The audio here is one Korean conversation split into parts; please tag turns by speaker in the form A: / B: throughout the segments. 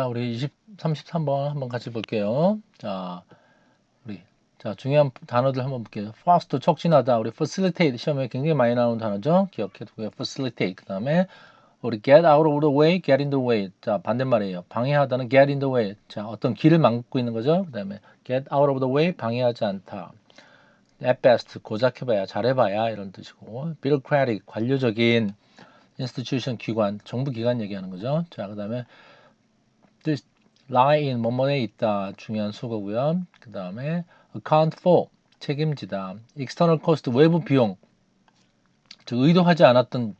A: 자, 우리 20, 33번 한번 같이 볼게요. 자, 우리 자 중요한 단어들 한번 볼게요. fast 촉진하다. 우리 facilitate 시험에 굉장히 많이 나오는 단어죠. 기억해 두고요. facilitate 그 다음에 우리 get out of the way, get in the way. 자 반대말이에요. 방해하다는 get in the way. 자 어떤 길을 막고 있는 거죠. 그 다음에 get out of the way, 방해하지 않다. at best 고작 해봐야 잘해봐야 이런 뜻이고 bureaucratic 관료적인 institution 기관 정부 기관 얘기하는 거죠. 자 그다음에 this lie in 뭐뭐에 있다 중요한 수거고요. 그 다음에 account for 책임지다 external cost 외부 비용 즉 의도하지 않았던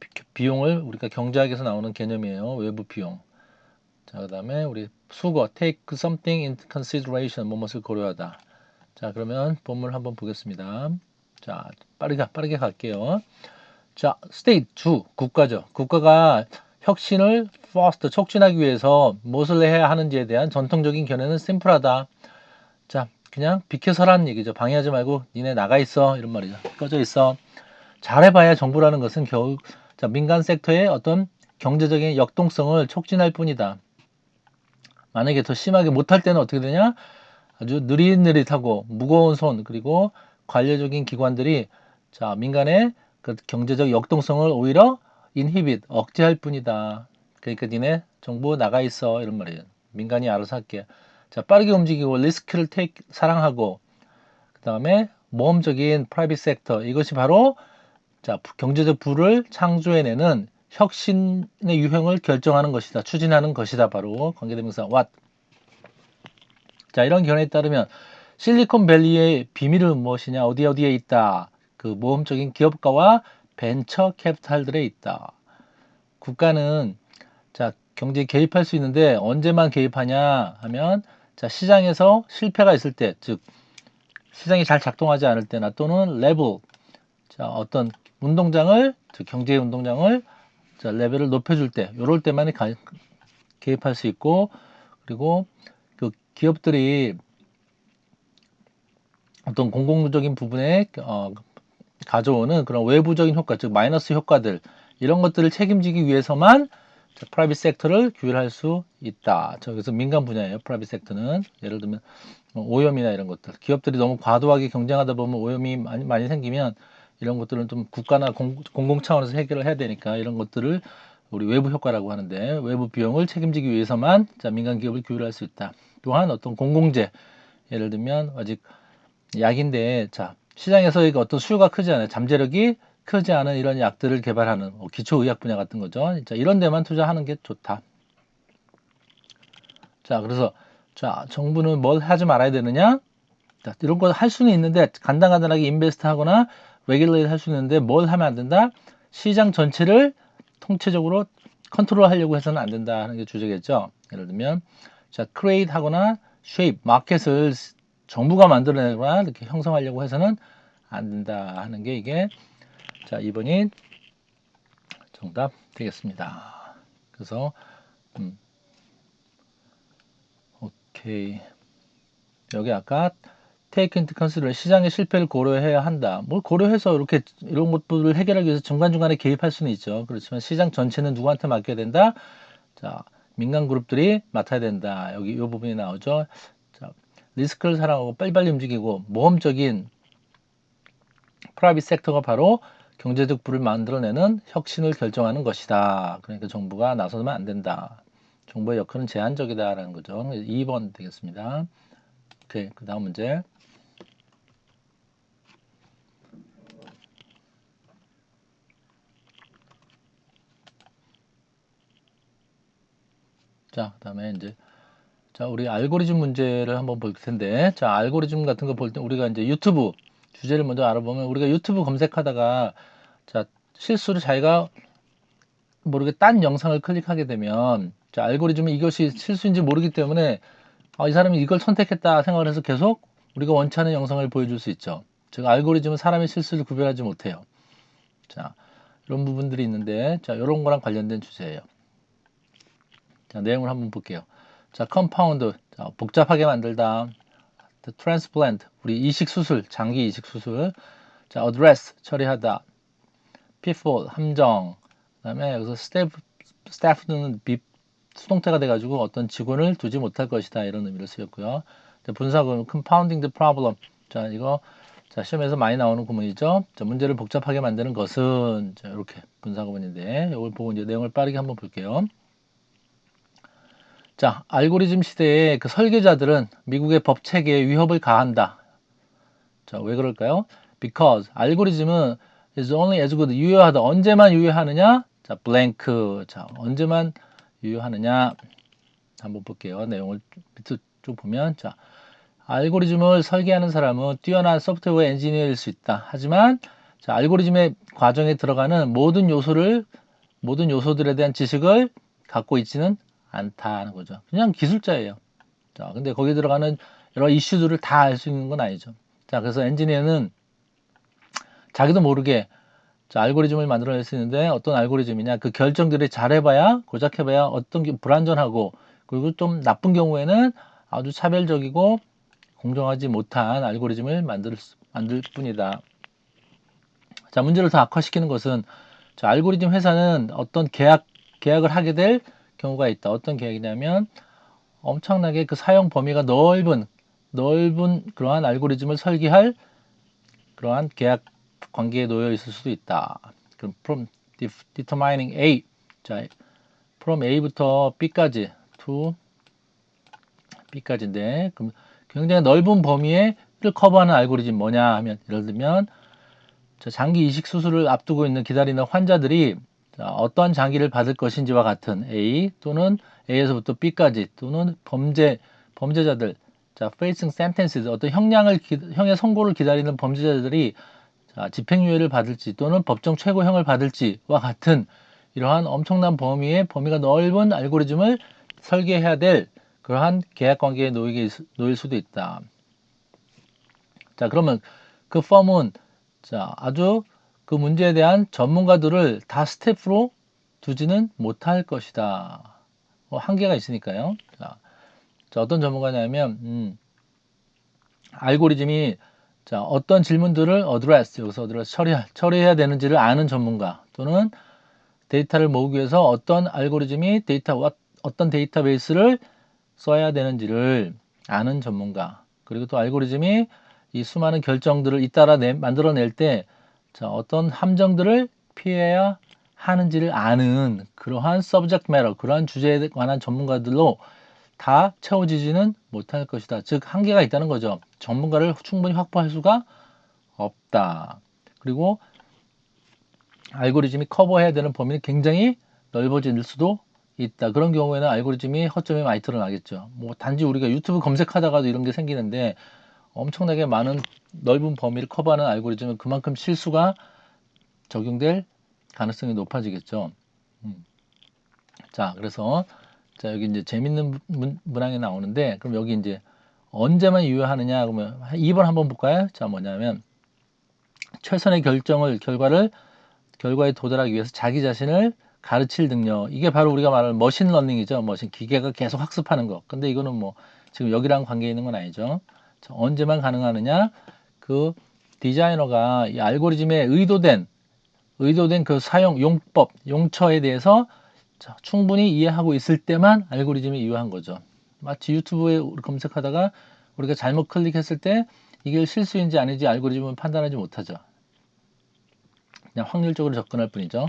A: 비- 비용을 우리가 경제학에서 나오는 개념이에요. 외부 비용. 자 그다음에 우리 수거 take something into consideration 뭐뭇을 고려하다. 자, 그러면 본문 한번 보겠습니다. 자, 빠르게, 빠르게 갈게요. 자, state, 주, 국가죠. 국가가 혁신을 foster, 촉진하기 위해서 무엇을 해야 하는지에 대한 전통적인 견해는 심플하다. 자, 그냥 비켜서라는 얘기죠. 방해하지 말고 니네 나가 있어. 이런 말이죠. 꺼져 있어. 잘해봐야 정부라는 것은 결국 자, 민간 섹터의 어떤 경제적인 역동성을 촉진할 뿐이다. 만약에 더 심하게 못할 때는 어떻게 되냐? 아주 느릿느릿하고 무거운 손 그리고 관료적인 기관들이 자 민간의 그 경제적 역동성을 오히려 인히빗 억제할 뿐이다. 그러니까 니네 정부 나가 있어 이런 말이에요. 민간이 알아서 할게. 자 빠르게 움직이고 리스크를 테이크 사랑하고 그 다음에 모험적인 프라이빗 섹터 이것이 바로 자 부- 경제적 부를 창조해내는 혁신의 유형을 결정하는 것이다. 추진하는 것이다. 바로 관계대명사 what 자, 이런 견해에 따르면 실리콘밸리의 비밀은 무엇이냐? 어디 어디에 있다. 그 모험적인 기업가와 벤처 캐피탈들에 있다. 국가는 자, 경제에 개입할 수 있는데 언제만 개입하냐 하면 자, 시장에서 실패가 있을 때, 즉 시장이 잘 작동하지 않을 때나 또는 레벨 자, 어떤 운동장을 즉 경제 운동장을 자, 레벨을 높여 줄 때, 요럴 때만 가, 개입할 수 있고 그리고 그 기업들이 어떤 공공적인 부분에 어, 가져오는 그런 외부적인 효과, 즉 마이너스 효과들 이런 것들을 책임지기 위해서만 프라이빗 섹터를 규율할 수 있다. 저기서 민간 분야예요. 프라이빗 섹터는 예를 들면 뭐 오염이나 이런 것들, 기업들이 너무 과도하게 경쟁하다 보면 오염이 많이, 많이 생기면 이런 것들은 좀 국가나 공, 공공 차원에서 해결을 해야 되니까 이런 것들을 우리 외부 효과라고 하는데 외부 비용을 책임지기 위해서만 자, 민간 기업을 규율할 수 있다. 또한 어떤 공공재 예를 들면 아직 약인데 자 시장에서 이거 어떤 수요가 크지 않아요. 잠재력이 크지 않은 이런 약들을 개발하는 뭐 기초의학 분야 같은 거죠. 자 이런 데만 투자하는 게 좋다. 자 그래서 자 정부는 뭘 하지 말아야 되느냐? 자, 이런 거 할 수는 있는데 간단간단하게 인베스트 하거나 레귤레이트 할 수 있는데 뭘 하면 안 된다? 시장 전체를 통체적으로 컨트롤 하려고 해서는 안 된다 하는 게 주제겠죠. 예를 들면 자, create 하거나 shape, 마켓을 정부가 만들어내거나 이렇게 형성하려고 해서는 안 된다 하는 게 이게 자, 2번이 정답 되겠습니다. 그래서 음, 오케이. 여기 아까 take into consideration 시장의 실패를 고려해야 한다. 뭘 고려해서 이렇게 이런 것들을 해결하기 위해서 중간중간에 개입할 수는 있죠. 그렇지만 시장 전체는 누구한테 맡겨야 된다? 자, 민간 그룹들이 맡아야 된다. 여기 이 부분이 나오죠. 자, 리스크를 사랑하고 빨리빨리 움직이고 모험적인 프라이빗 섹터가 바로 경제적 부를 만들어내는 혁신을 결정하는 것이다. 그러니까 정부가 나서면 안 된다. 정부의 역할은 제한적이다라는 거죠. 2번 되겠습니다. 오케이. 그 다음 문제. 자, 그 다음에 이제, 자, 우리 알고리즘 문제를 한번 볼 텐데, 자, 알고리즘 같은 거 볼 때 우리가 이제 유튜브 주제를 먼저 알아보면 우리가 유튜브 검색하다가, 자, 실수로 자기가 모르게 딴 영상을 클릭하게 되면, 자, 알고리즘은 이것이 실수인지 모르기 때문에, 아, 이 사람이 이걸 선택했다 생각을 해서 계속 우리가 원치 않은 영상을 보여줄 수 있죠. 즉, 알고리즘은 사람의 실수를 구별하지 못해요. 자, 이런 부분들이 있는데, 자, 이런 거랑 관련된 주제예요. 자, 내용을 한번 볼게요. 자, 컴파운드. 자, 복잡하게 만들다. Transplant. 우리 이식 수술, 장기 이식 수술. 자, address. 처리하다. pitfall. 함정. 그다음에 여기서 staff staff는 비 수동태가 돼 가지고 어떤 직원을 두지 못할 것이다 이런 의미로 쓰였고요. 자, 분사구문 compounding the problem. 자 이거 자 시험에서 많이 나오는 구문이죠. 자, 문제를 복잡하게 만드는 것은 자, 이렇게 분사구문인데 이걸 보고 이제 내용을 빠르게 한번 볼게요. 자 알고리즘 시대의 그 설계자들은 미국의 법 체계에 위협을 가한다. 자 왜 그럴까요? Because 알고리즘은 is only as good 유효하다. 언제만 유효하느냐? 자 blank. 자 언제만 유효하느냐? 한번 볼게요. 내용을 밑으로 쭉 보면 자 알고리즘을 설계하는 사람은 뛰어난 소프트웨어 엔지니어일 수 있다. 하지만 자, 알고리즘의 과정에 들어가는 모든 요소를 모든 요소들에 대한 지식을 갖고 있지는 않다는 거죠. 그냥 기술자예요. 자, 근데 거기에 들어가는 여러 이슈들을 다 알 수 있는 건 아니죠. 자, 그래서 엔지니어는 자기도 모르게 자, 알고리즘을 만들어낼 수 있는데 어떤 알고리즘이냐 그 결정들이 잘해봐야 고작해봐야 어떤 게 불안전하고 그리고 좀 나쁜 경우에는 아주 차별적이고 공정하지 못한 알고리즘을 만들, 만들 뿐이다. 자, 문제를 더 악화시키는 것은 자, 알고리즘 회사는 어떤 계약, 계약을 하게 될 경우가 있다. 어떤 계약이냐면 엄청나게 그 사용 범위가 넓은, 넓은 그러한 알고리즘을 설계할 그러한 계약 관계에 놓여 있을 수도 있다. 그럼 from determining A. 자, from A부터 B까지 to B까지인데, 그럼 굉장히 넓은 범위를 커버하는 알고리즘 뭐냐 하면 예를 들면 장기 이식 수술을 앞두고 있는 기다리는 환자들이 어떠한 장기를 받을 것인지와 같은 A 또는 A에서부터 B까지 또는 범죄 범죄자들 자 facing sentences 어떤 형량을 형의 선고를 기다리는 범죄자들이 자, 집행유예를 받을지 또는 법정 최고형을 받을지와 같은 이러한 엄청난 범위의 범위가 넓은 알고리즘을 설계해야 될 그러한 계약 관계에 놓이게, 놓일 수도 있다. 자, 그러면 그 펌은 자, 아주 그 문제에 대한 전문가들을 다 스텝으로 두지는 못할 것이다. 뭐 한계가 있으니까요. 자, 자 어떤 전문가냐면 음, 알고리즘이 자, 어떤 질문들을 어드레스 여기서 어드레스 처리 처리해야 되는지를 아는 전문가 또는 데이터를 모으기 위해서 어떤 알고리즘이 데이터 어떤 데이터베이스를 써야 되는지를 아는 전문가 그리고 또 알고리즘이 이 수많은 결정들을 잇따라 내, 만들어낼 때 자, 어떤 함정들을 피해야 하는지를 아는 그러한 subject matter 그러한 주제에 관한 전문가들로 다 채워지지는 못할 것이다. 즉 한계가 있다는 거죠. 전문가를 충분히 확보할 수가 없다. 그리고 알고리즘이 커버해야 되는 범위는 굉장히 넓어질 수도 있다. 그런 경우에는 알고리즘이 허점이 많이 드러나겠죠. 뭐 단지 우리가 유튜브 검색하다가도 이런 게 생기는데 엄청나게 많은 넓은 범위를 커버하는 알고리즘은 그만큼 실수가 적용될 가능성이 높아지겠죠. 음. 자, 그래서 자 여기 이제 재밌는 문, 문항이 나오는데 그럼 여기 이제 언제만 유효하느냐 그러면 2번 한번 볼까요? 자 뭐냐면 최선의 결정을 결과를 결과에 도달하기 위해서 자기 자신을 가르칠 능력 이게 바로 우리가 말하는 머신 러닝이죠 머신 기계가 계속 학습하는 거 근데 이거는 뭐 지금 여기랑 관계 있는 건 아니죠 자, 언제만 가능하느냐 그 디자이너가 이 알고리즘에 의도된 의도된 그 사용 용법 용처에 대해서 자, 충분히 이해하고 있을 때만 알고리즘이 유효한 거죠 마치 유튜브에 검색하다가 우리가 잘못 클릭했을 때 이게 실수인지 아닌지 알고리즘은 판단하지 못하죠 그냥 확률적으로 접근할 뿐이죠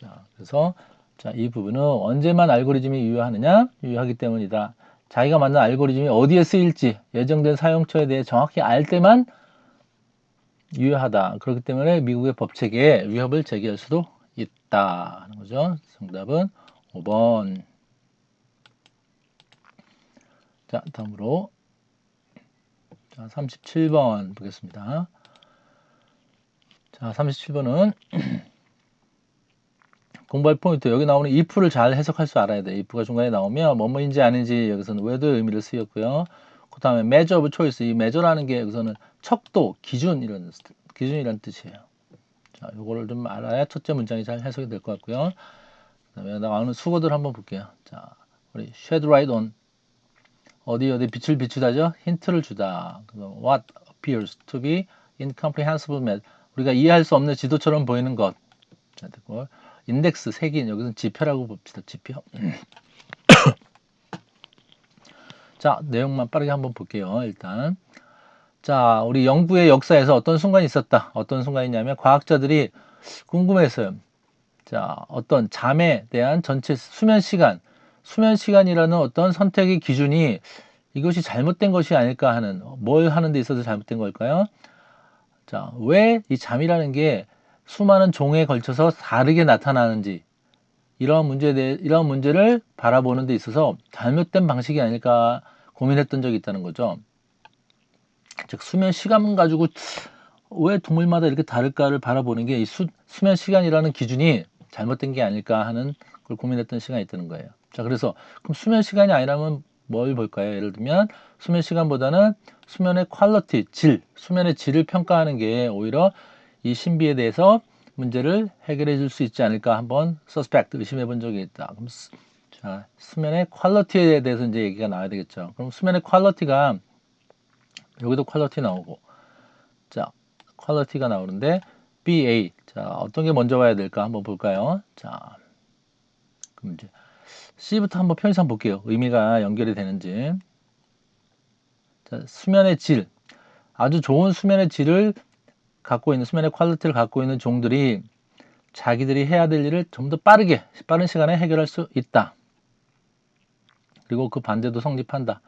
A: 자, 그래서 자, 이 부분은 언제만 알고리즘이 유효하느냐? 유효하기 때문이다. 자기가 만든 알고리즘이 어디에 쓰일지 예정된 사용처에 대해 정확히 알 때만 유효하다. 그렇기 때문에 미국의 법 체계에 위협을 제기할 수도 있다. 하는 거죠. 정답은 5번. 자, 다음으로 자, 37번 보겠습니다. 자, 37번은 공부할 포인트 여기 나오는 if를 잘 해석할 줄 알아야 돼. if가 중간에 나오면 뭐뭐인지 아닌지 여기서는 whether 의미를 쓰였고요. 그 다음에 measure of choice 이 measure라는 게 여기서는 척도, 기준 이런 기준이란 뜻이에요. 자, 요거를 좀 알아야 첫째 문장이 잘 해석이 될 것 같고요. 그다음에 나오는 수거들 한번 볼게요. 자, 우리 shed light on 어디 어디 빛을 비추다죠? 힌트를 주다. what appears to be incomprehensible method 우리가 이해할 수 없는 지도처럼 보이는 것. 자, 됐고 인덱스 색인 여기서 지표라고 봅시다. 지표. 자, 내용만 빠르게 한번 볼게요. 일단. 자, 우리 영구의 역사에서 어떤 순간이 있었다. 어떤 순간이냐면 과학자들이 궁금했어요. 자, 어떤 잠에 대한 전체 수면 시간, 수면 시간이라는 어떤 선택의 기준이 이것이 잘못된 것이 아닐까 하는 뭘 하는 데 있어서 잘못된 걸까요? 자, 왜 이 잠이라는 게 수많은 종에 걸쳐서 다르게 나타나는지 이러한 문제에 대해 이러한 문제를 바라보는 데 있어서 잘못된 방식이 아닐까 고민했던 적이 있다는 거죠. 즉 수면 시간 가지고 왜 동물마다 이렇게 다를까를 바라보는 게 이 수면 시간이라는 기준이 잘못된 게 아닐까 하는 걸 고민했던 시간이 있다는 거예요. 자, 그래서 그럼 수면 시간이 아니라면 뭘 볼까요? 예를 들면 수면 시간보다는 수면의 퀄리티, 질, 수면의 질을 평가하는 게 오히려 이 신비에 대해서 문제를 해결해 줄 수 있지 않을까 한번 서스펙트 의심해 본 적이 있다. 그럼 수, 자, 수면의 퀄리티에 대해서 이제 얘기가 나와야 되겠죠. 그럼 수면의 퀄리티가 여기도 퀄리티 나오고 자, 퀄리티가 나오는데 BA 자, 어떤 게 먼저 와야 될까 한번 볼까요? 자. 그럼 이제 C부터 한번 편의상 볼게요. 의미가 연결이 되는지. 자, 수면의 질. 아주 좋은 수면의 질을 갖고 있는 수면의 퀄리티를 갖고 있는 종들이 자기들이 해야 될 일을 좀 더 빠르게 빠른 시간에 해결할 수 있다. 그리고 그 반대도 성립한다.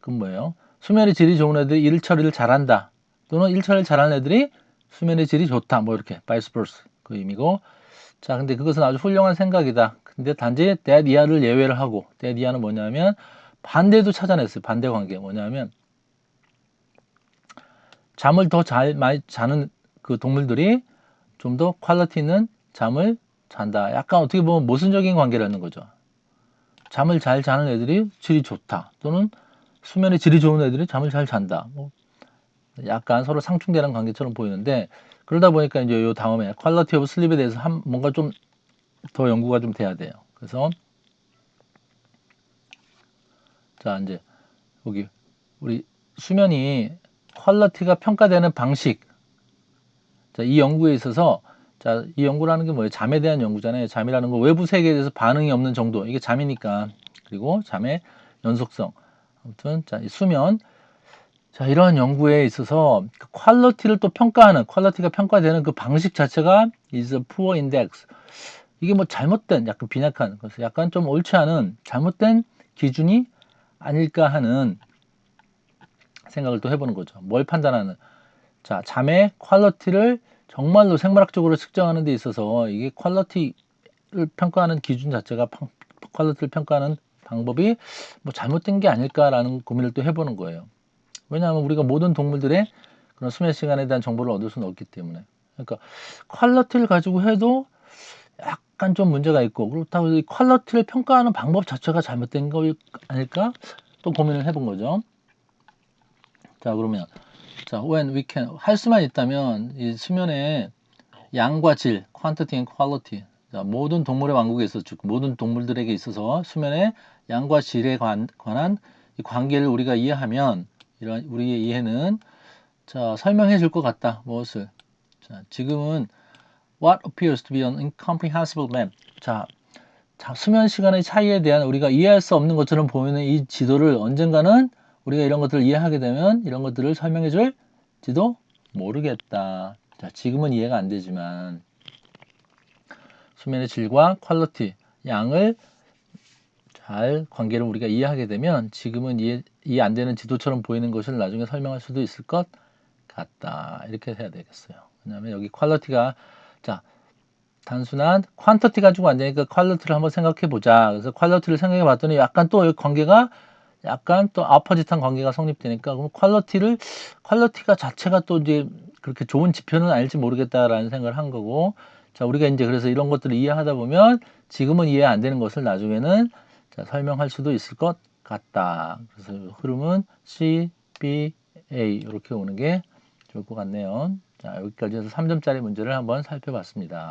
A: 그건 뭐예요? 수면의 질이 좋은 애들이 일 처리를 잘한다. 또는 일 처리를 잘하는 애들이 수면의 질이 좋다. 뭐 이렇게 바이스 버스 그 의미고. 자, 근데 그것은 아주 훌륭한 생각이다. 근데 단지 데디아를 예외를 하고 데디아는 뭐냐면 반대도 찾아냈어요. 반대 관계 뭐냐면 잠을 더 잘 많이 자는 그 동물들이 좀 더 퀄리티 있는 잠을 잔다. 약간 어떻게 보면 모순적인 관계라는 거죠. 잠을 잘 자는 애들이 질이 좋다. 또는 수면의 질이 좋은 애들이 잠을 잘 잔다. 뭐 약간 서로 상충되는 관계처럼 보이는데 그러다 보니까 이제 요 다음에 퀄리티 오브 슬립에 대해서 한 뭔가 좀 더 연구가 좀 돼야 돼요. 그래서 자 이제 여기 우리 수면이 퀄리티가 평가되는 방식 자, 이 연구에 있어서 자, 이 연구라는 게 뭐예요? 잠에 대한 연구잖아요. 잠이라는 거 외부 세계에 대해서 반응이 없는 정도. 이게 잠이니까. 그리고 잠의 연속성. 아무튼 자, 이 수면 자, 이러한 연구에 있어서 그 퀄리티를 또 평가하는 퀄리티가 평가되는 그 방식 자체가 is a poor index. 이게 뭐 잘못된 약간 빈약한 그래서 약간 좀 옳지 않은 잘못된 기준이 아닐까 하는 생각을 또 해보는 거죠. 뭘 판단하는 자 잠의 퀄리티를 정말로 생물학적으로 측정하는 데 있어서 이게 퀄리티를 평가하는 기준 자체가 퀄리티를 평가하는 방법이 뭐 잘못된 게 아닐까라는 고민을 또 해보는 거예요. 왜냐하면 우리가 모든 동물들의 그런 수면 시간에 대한 정보를 얻을 수는 없기 때문에. 그러니까 퀄리티를 가지고 해도 약간 좀 문제가 있고 그렇다고 이 퀄리티를 평가하는 방법 자체가 잘못된 거 아닐까? 또 고민을 해본 거죠. 자 그러면 자 when we can 할 수만 있다면 이 수면의 양과 질, quantity and quality 자, 모든 동물의 왕국에 있어서 즉 모든 동물들에게 있어서 수면의 양과 질에 관, 관한 이 관계를 우리가 이해하면 이런 우리의 이해는 자 설명해 줄 것 같다. 무엇을? 자 지금은 what appears to be an incomprehensible map. 자, 자 수면 시간의 차이에 대한 우리가 이해할 수 없는 것처럼 보이는 이 지도를 언젠가는 우리가 이런 것들을 이해하게 되면 이런 것들을 설명해 줄지도 모르겠다. 자, 지금은 이해가 안 되지만 수면의 질과 퀄리티, 양을 잘 관계를 우리가 이해하게 되면 지금은 이해, 이해 안 되는 지도처럼 보이는 것을 나중에 설명할 수도 있을 것 같다. 이렇게 해야 되겠어요. 왜냐하면 여기 퀄리티가 자 단순한 퀀터티 가지고 안 되니까 퀄리티를 한번 생각해 보자. 그래서 퀄리티를 생각해 봤더니 약간 또 관계가 약간 또 아퍼짓한 관계가 성립되니까 그럼 퀄리티를 퀄리티가 자체가 또 이제 그렇게 좋은 지표는 아닐지 모르겠다라는 생각을 한 거고 자 우리가 이제 그래서 이런 것들을 이해하다 보면 지금은 이해 안 되는 것을 나중에는 자, 설명할 수도 있을 것 같다. 그래서 흐름은 C, B, A 이렇게 오는 게 좋을 것 같네요. 자, 여기까지 해서 3점짜리 문제를 한번 살펴봤습니다.